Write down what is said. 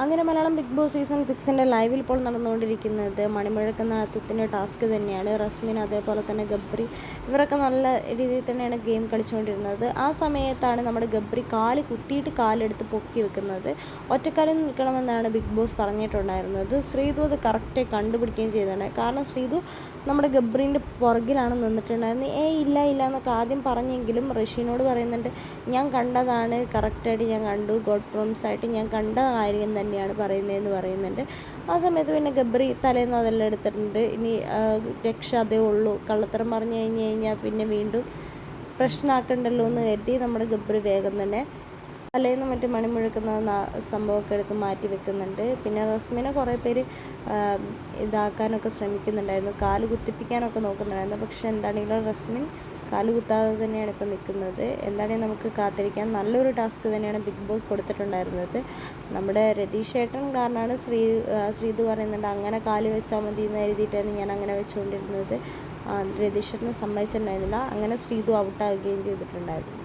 അങ്ങനെ Malayalam big Boss season സിക്സിന്റെ ലൈവിൽ ഇപ്പോൾ നടന്നുകൊണ്ടിരിക്കുന്നത് മണിമുഴക്കം നടത്തത്തിന്റെ ടാസ്ക് തന്നെയാണ് റസ്മിൻ അതേപോലെ തന്നെ ഗബ്രി. ഇവരൊക്കെ നല്ല രീതിയിൽ തന്നെയാണ് ഗെയിം കളിച്ചുകൊണ്ടിരുന്നത്. ആ സമയത്താണ് നമ്മുടെ ഗബ്രി കാൽ കുത്തിയിട്ട് കാലെടുത്ത് പൊക്കി വെക്കുന്നത്. ഒറ്റക്കാലിൽ നിൽക്കണമെന്നാണ് ബിഗ് ബോസ് പറഞ്ഞിട്ടുണ്ടായിരുന്നത്. ശ്രീതു അത് കറക്റ്റ് കണ്ടുപിടിക്കുകയും ചെയ്തതാണ്. കാരണം ശ്രീതു നമ്മുടെ ഗബ്രീന്റെ പുറകിലാണ് നിന്നിട്ടുണ്ടായിരുന്നത്. ഏ ഇല്ല ഇല്ല എന്നൊക്കെ ആദ്യം പറഞ്ഞെങ്കിലും റഷീനോട് പറയുന്നുണ്ട് ഞാൻ കണ്ടതാണ് കറക്റ്റായിട്ട് ഞാൻ കണ്ടു ഗോഡ് പ്രോംസ് ആയിട്ട് ഞാൻ കണ്ട കാര്യം തന്നെയാണ് പറയുന്നതെന്ന് പറയുന്നുണ്ട്. ആ സമയത്ത് പിന്നെ ഗബ്രി തലേന്ന് അതെല്ലാം എടുത്തിട്ടുണ്ട്. ഇനി രക്ഷ അതേ ഉള്ളൂ. കള്ളത്തരം പറഞ്ഞു കഴിഞ്ഞ് കഴിഞ്ഞാൽ പിന്നെ വീണ്ടും പ്രശ്നമാക്കണ്ടല്ലോ എന്ന് കരുതി നമ്മുടെ ഗബ്രി വേഗം തന്നെ തലേന്ന് മറ്റു മണിമുഴക്കുന്ന സംഭവമൊക്കെ എടുത്ത് മാറ്റി വെക്കുന്നുണ്ട്. പിന്നെ റസ്മിനെ കുറേ പേര് ഇതാക്കാനൊക്കെ ശ്രമിക്കുന്നുണ്ടായിരുന്നു. കാൽ കുത്തിപ്പിക്കാനൊക്കെ നോക്കുന്നുണ്ടായിരുന്നു. പക്ഷെ എന്താണെങ്കിലും റസ്മിൻ കാൽ കുത്താതെ തന്നെയാണ് ഇപ്പോൾ നിൽക്കുന്നത്. എന്താണെങ്കിൽ നമുക്ക് കാത്തിരിക്കാം. നല്ലൊരു ടാസ്ക് തന്നെയാണ് ബിഗ് ബോസ് കൊടുത്തിട്ടുണ്ടായിരുന്നത്. നമ്മുടെ രതീഷ് ഏട്ടൻ കാരണമാണ് ശ്രീ ശ്രീത് പറയുന്നുണ്ട് അങ്ങനെ കാൽ വെച്ചാൽ മതി എന്ന് എഴുതിയിട്ടാണ് ഞാൻ അങ്ങനെ വെച്ചുകൊണ്ടിരുന്നത്. രതീഷ് ഏട്ടന് സമ്മതിച്ചിട്ടുണ്ടായിരുന്നില്ല. അങ്ങനെ ശ്രീതു ഔട്ടാവുകയും ചെയ്തിട്ടുണ്ടായിരുന്നു.